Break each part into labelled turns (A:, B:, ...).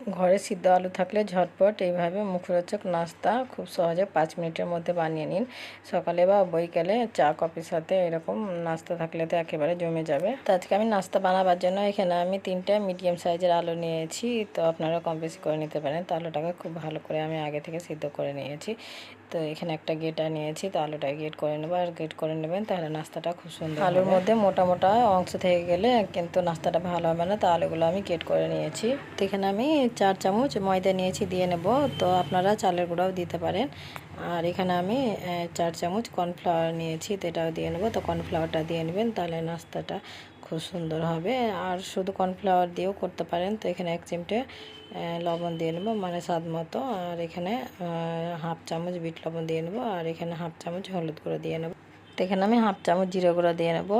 A: ঘরে সিদ্ধ আলু থাকলে ঝটপট এইভাবে মুখরোচক নাস্তা খুব সহজে পাঁচ মিনিটের মধ্যে বানিয়ে নিন। সকালে বা বৈকালে চা, কফির সাথে এরকম নাস্তা থাকলে তো একেবারে জমে যাবে। তো আজকে আমি নাস্তা বানাবার জন্য এখানে আমি তিনটে মিডিয়াম সাইজের আলু নিয়েছি। তো আপনারা কম বেশি করে নিতে পারেন। তো আলুটাকে খুব ভালো করে আমি আগে থেকে সিদ্ধ করে নিয়েছি। তো এখানে একটা গেটা নিয়েছি তো আলুটা গেট করে নেব। আর গেট করে নেবেন তাহলে নাস্তাটা খুব সুন্দর আলুর মধ্যে মোটা মোটা অংশ থেকে গেলে কিন্তু নাস্তাটা ভালো হবে না। তো আলুগুলো আমি গেট করে নিয়েছি। তো এখানে আমি চার চামচ ময়দা নিয়েছি দিয়ে নেব। তো আপনারা চালের গুঁড়াও দিতে পারেন। আর এখানে আমি চার চামচ কর্নফ্লাওয়ার নিয়েছি, তো এটাও দিয়ে নেব। তো কর্নফ্লাওয়ারটা দিয়ে নেবেন, তাহলে নাস্তাটা খুব সুন্দর হবে। আর শুধু কর্নফ্লাওয়ার দিয়েও করতে পারেন, তো এখানে এক চিমটে লবণ দিয়ে নেব মানে স্বাদ মতো। আর এখানে হাফ চামচ বিট লবণ দিয়ে নেব, আর এখানে হাফ চামচ হলুদ গুঁড়ো দিয়ে নেব। তো এখানে আমি হাফ চামচ জিরে গুঁড়ো দিয়ে নেব,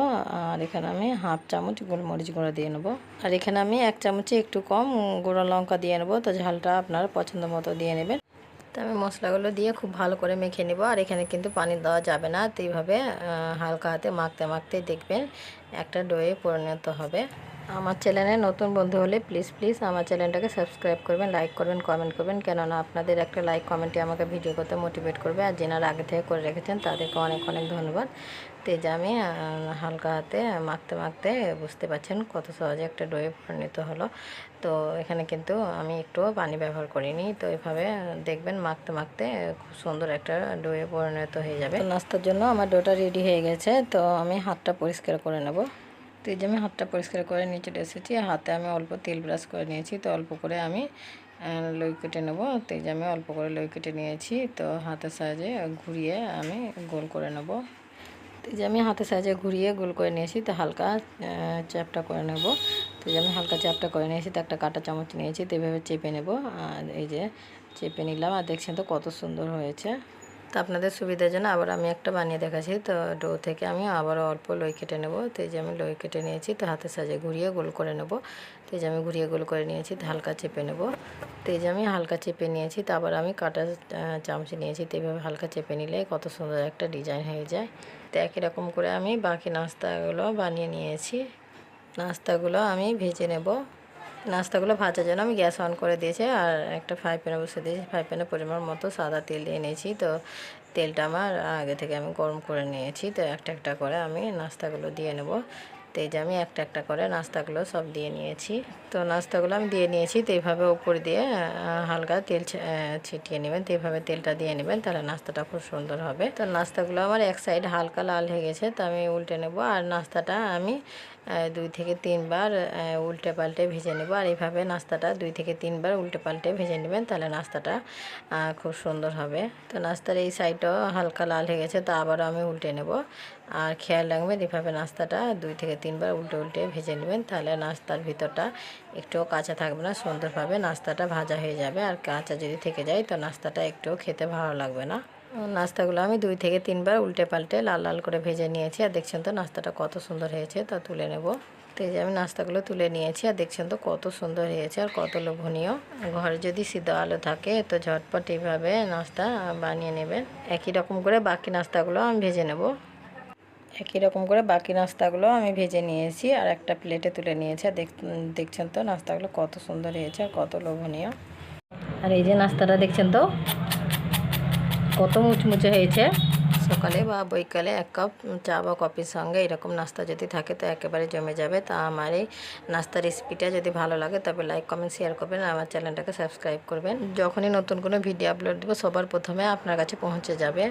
A: আর এখানে আমি হাফ চামচ গোলমরিচ গুঁড়ো দিয়ে নেব। আর এখানে আমি এক চামচে একটু কম গুঁড়ো লঙ্কা দিয়ে নেব, তো ঝালটা আপনার পছন্দ মতো দিয়ে নেবেন। তো আমি মশলাগুলো দিয়ে খুব ভালো করে মেখে নেব। আর এখানে কিন্তু পানি দেওয়া যাবে না, তো এইভাবে হালকা হাতে মাখতে মাখতে দেখবেন একটা ডোয়ে পরিণত হবে। আমার চ্যানেলে নতুন বন্ধু হলে প্লিজ প্লিজ আমার চ্যানেলটাকে সাবস্ক্রাইব করবেন, লাইক করবেন, কমেন্ট করবেন। কেননা আপনাদের একটা লাইক কমেন্টে আমাকে ভিডিও করতে মোটিভেট করবে। আর যেনারা আগে থেকে করে রেখেছেন, তাদেরকে অনেক অনেক ধন্যবাদ। তেজ আমি হালকা হাতে মাখতে মাখতে বুঝতে পারছেন কত সহজে একটা ডোয়ে পরিণত হলো। তো এখানে কিন্তু আমি একটুও পানি ব্যবহার করিনি। তো এভাবে দেখবেন মাখতে মাখতে খুব সুন্দর একটা ডোয়ে পরিণত হয়ে যাবে। নাস্তার জন্য আমার ডোটা রেডি হয়ে গেছে। তো আমি হাতটা পরিষ্কার করে নেব। তো যে আমি হাতটা পরিষ্কার করে নিয়ে চলে এসেছি হাতে আমি অল্প তেল ব্রাশ করে নিয়েছি, তো অল্প করে আমি লই কেটে নেব। তো যে আমি অল্প করে লই কেটে নিয়েছি, তো হাতের সাহায্যে ঘুরিয়ে আমি গোল করে নেব। তো যে আমি হাতের সাহায্যে ঘুরিয়ে গোল করে নিয়েছি, তো হালকা চ্যাপটা করে নেব। তো যে আমি হালকা চ্যাপটা করে নিয়েছি, তো একটা কাটা চামচ নিয়েছি, তো এভাবে চেপে নেব। আর এই যে, চেপে নিলাম, আর দেখছেন তো কত সুন্দর হয়েছে। তো আপনাদের সুবিধার জন্য আবার আমি একটা বানিয়ে দেখাচ্ছি। তো ডো থেকে আমি আবারও অল্প লই কেটে নেব। তো যে আমি লই কেটে নিয়েছি, তো হাতের সাজে ঘুরিয়ে গোল করে নেব। তো যে আমি ঘুরিয়ে গোল করে নিয়েছি, তো হালকা চেপে নেব। তো যে আমি হালকা চেপে নিয়েছি, তো আবার আমি কাটা চামচে নিয়েছি। তো এইভাবে হালকা চেপে নিলে কত সুন্দর একটা ডিজাইন হয়ে যায়। তো একই রকম করে আমি বাকি নাস্তাগুলো বানিয়ে নিয়েছি। নাস্তাগুলো আমি ভেজে নেব। নাস্তাগুলো ভাজার জন্য আমি গ্যাস অন করে দিয়েছি আর একটা ফ্রাই প্যানে বসে দিয়েছি। ফ্রাই প্যানে পরিমাণ মতো সাদা তেল নিয়েছি। তো তেলটা আমার আগে থেকে আমি গরম করে নিয়েছি। তো একটা একটা করে আমি নাস্তাগুলো দিয়ে নেব। তো এই যে আমি একটা একটা করে নাস্তাগুলো সব দিয়ে নিয়েছি। তো নাস্তাগুলো আমি দিয়ে নিয়েছি। তো এইভাবে উপর দিয়ে হালকা তেল ছিটিয়ে নেবেন। তো এইভাবে তেলটা দিয়ে নেবেন, তাহলে নাস্তাটা খুব সুন্দর হবে। তো নাস্তাগুলো আমার এক সাইড হালকা লাল হয়ে গেছে। তো আমি উল্টে নেব। আর নাস্তাটা আমি দুই থেকে তিনবার উল্টে পাল্টে ভেজে নেব। আর এইভাবে নাস্তাটা দুই থেকে তিনবার উল্টে পাল্টে ভেজে নেবেন, তাহলে নাস্তাটা খুব সুন্দর হবে। তো নাস্তার এই সাইডটাও হালকা লাল হয়ে গেছে, তো আবারও আমি উল্টে নেব। আর খেয়াল রাখবেন এইভাবে নাস্তাটা দুই থেকে তিনবার উল্টে উল্টে ভেজে নেবেন, তাহলে নাস্তার ভিতরটা একটুও কাঁচা থাকবে না, সুন্দরভাবে নাস্তাটা ভাজা হয়ে যাবে। আর কাঁচা যদি থেকে যায়, তো নাস্তাটা একটুও খেতে ভালো লাগবে না। নাস্তাগুলো আমি দুই থেকে তিনবার উল্টে পাল্টে লাল লাল করে ভেজে নিয়েছি। আর দেখছেন তো নাস্তাটা কত সুন্দর হয়েছে, তা তুলে নেব। তো এই যে আমি নাস্তাগুলো তুলে নিয়েছি, আর দেখছেন তো কত সুন্দর হয়েছে আর কত লোভনীয়। ঘরে যদি সিদ্ধ আলো থাকে, তো ঝটপট এইভাবে নাস্তা বানিয়ে নেবেন। একই রকম করে বাকি নাস্তাগুলো আমি ভেজে নেব। একই রকম করে বাকি নাস্তাগুলো আমি ভেজে নিয়েছি, আর একটা প্লেটে তুলে নিয়েছি। আর দেখছেন তো নাস্তাগুলো কত সুন্দর হয়েছে আর কত লোভনীয়। আর এই যে নাস্তাটা দেখছেন তো কত মুচমুচে হয়েছে? সকালে বা বৈকালে এক কাপ চা বা কফির সঙ্গে এরকম নাস্তা যদি থাকে, তো একেবারে জমে যাবে। তা আমার এই নাস্তার রেসিপিটা যদি ভালো লাগে, তবে লাইক, কমেন্ট, শেয়ার করবেন আমার চ্যানেলটাকে সাবস্ক্রাইব করবেন। যখনই নতুন কোনো ভিডিও আপলোড দেবো, সবার প্রথমে আপনার কাছে পৌঁছে যাবে।